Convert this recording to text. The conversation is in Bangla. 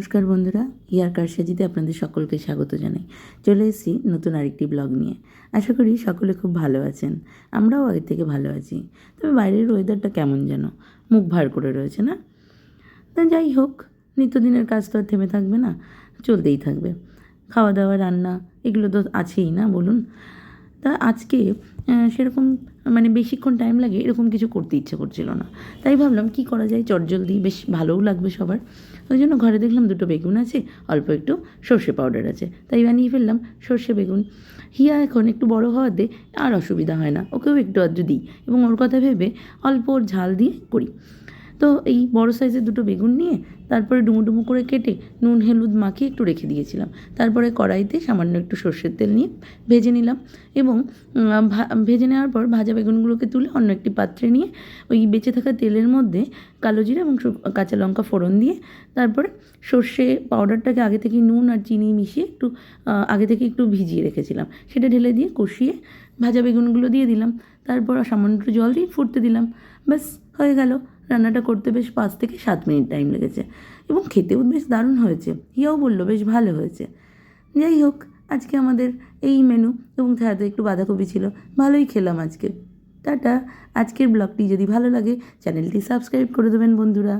নমস্কার বন্ধুরা, ইয়ার কারসাজিতে আপনাদের সকলকে স্বাগত জানাই। চলে এসেছি নতুন আরেকটি ব্লগ নিয়ে। আশা করি সকলে খুব ভালো আছেন, আমরাও আগের থেকে ভালো আছি। তবে বাইরের ওয়েদারটা কেমন যেন, মুখ ভার করে রয়েছে না? তা যাই হোক, নিত্যদিনের কাজ তো আর থেমে থাকবে না, চলতেই থাকবে। খাওয়া দাওয়া রান্না, এগুলো তো আছেই না, বলুন। তা আজকে সেরকম মানে বেশিক্ষণ টাইম লাগে, এরকম কিছু করতে ইচ্ছে করছিল না। তাই ভাবলাম, কি করা যায়? চটজলদি বেশ ভালোও লাগবে সবার। ওই জন্য ঘরে দেখলাম দুটো বেগুন আছে, অল্প একটু সর্ষে পাউডার আছে। তাই বানিয়ে ফেললাম সর্ষে বেগুন। হিয়া এখন একটু বড় হওয়াতে আর অসুবিধা হয় না, ওকেও একটু আধটু দিই এবং ওর কথা ভেবে অল্প ঝাল দিয়ে করি। তো এই বড় সাইজের দুটো বেগুন নিয়ে তারপরে ডুমো ডুমো করে কেটে নুন, হলুদ মাখিয়ে একটু রেখে দিয়েছিলাম। তারপরে কড়াইতে সামান্য একটু সর্ষের তেল নিয়ে ভেজে নিলাম এবং ভেজে নেওয়ার পর ভাজা বেগুনগুলোকে তুলে অন্য একটি পাত্রে নিয়ে ওই বেঁচে থাকা তেলের মধ্যে কালো জিরা এবং কাঁচা লঙ্কা ফোড়ন দিয়ে তারপরে সর্ষে পাউডারটাকে আগে থেকে নুন আর চিনি মিশিয়ে একটু আগে থেকে একটু ভিজিয়ে রেখেছিলাম। সেটা ঢেলে দিয়ে কষিয়ে ভাজা বেগুনগুলো দিয়ে দিলাম। তারপর সামান্য একটু জল দিয়ে ফুটতে দিলাম। ব্যাস, হয়ে গেল। রান্নাটা করতে বেশ পাঁচ থেকে সাত মিনিট টাইম লেগেছে এবং খেতেও বেশ দারুণ হয়েছে। ইয়াও বলল, বেশ ভালো হয়েছে। যাই হোক, আজকে আমাদের এই মেনু এবং সাথে একটু বাঁধাকপি ছিল, ভালোই খেলাম আজকে। টাটা, আজকের ব্লগটি যদি ভালো লাগে চ্যানেলটি সাবস্ক্রাইব করে দেবেন বন্ধুরা।